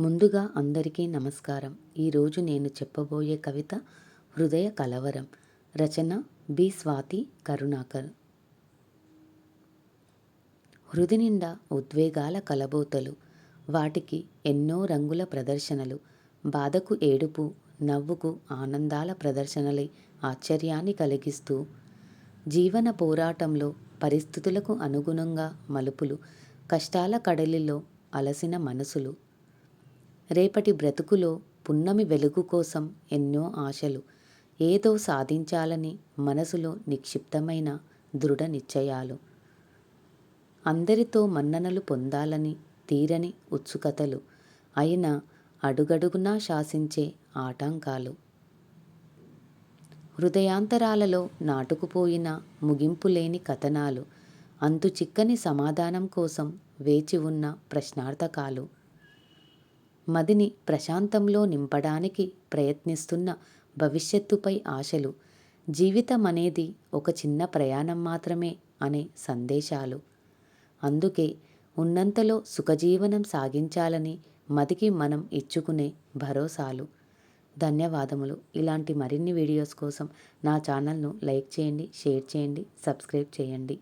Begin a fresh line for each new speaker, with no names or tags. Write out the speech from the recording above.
ముందుగా అందరికీ నమస్కారం. ఈరోజు నేను చెప్పబోయే కవిత హృదయ కలవరం. రచన బి. స్వాతి కరుణాకర్. హృది నిండా ఉద్వేగాల కలబోతలు. వాటికి ఎన్నో రంగుల ప్రదర్శనలు. బాధకు ఏడుపు నవ్వుకు ఆనందాల ప్రదర్శనలై ఆశ్చర్యాన్ని కలిగిస్తూ. జీవన పోరాటంలో పరిస్థితులకు అనుగుణంగా మలుపులు. కష్టాల కడలిలో అలసిన మనసులు. రేపటి బ్రతుకులో పున్నమి వెలుగు కోసం ఎన్నో ఆశలు. ఏదో సాధించాలని మనసులో నిక్షిప్తమైన దృఢ నిశ్చయాలు. అందరితో మన్ననలు పొందాలని తీరని ఉత్సుకతలు. అయినా అడుగడుగునా శాసించే ఆటంకాలు. హృదయాంతరాలలో నాటుకుపోయిన ముగింపు లేని కథనాలు. అంతు చిక్కని సమాధానం కోసం వేచి ఉన్న ప్రశ్నార్థకాలు. మదిని ప్రశాంతంలో నింపడానికి ప్రయత్నిస్తున్న భవిష్యత్తుపై ఆశలు. జీవితం అనేది ఒక చిన్న ప్రయాణం మాత్రమే అనే సందేశాలు. అందుకే ఉన్నంతలో సుఖజీవనం సాగించాలని మదికి మనం ఇచ్చుకునే భరోసాలు. ధన్యవాదములు. ఇలాంటి మరిన్ని వీడియోస్ కోసం నా ఛానల్ను లైక్ చేయండి షేర్ చేయండి సబ్స్క్రైబ్ చేయండి.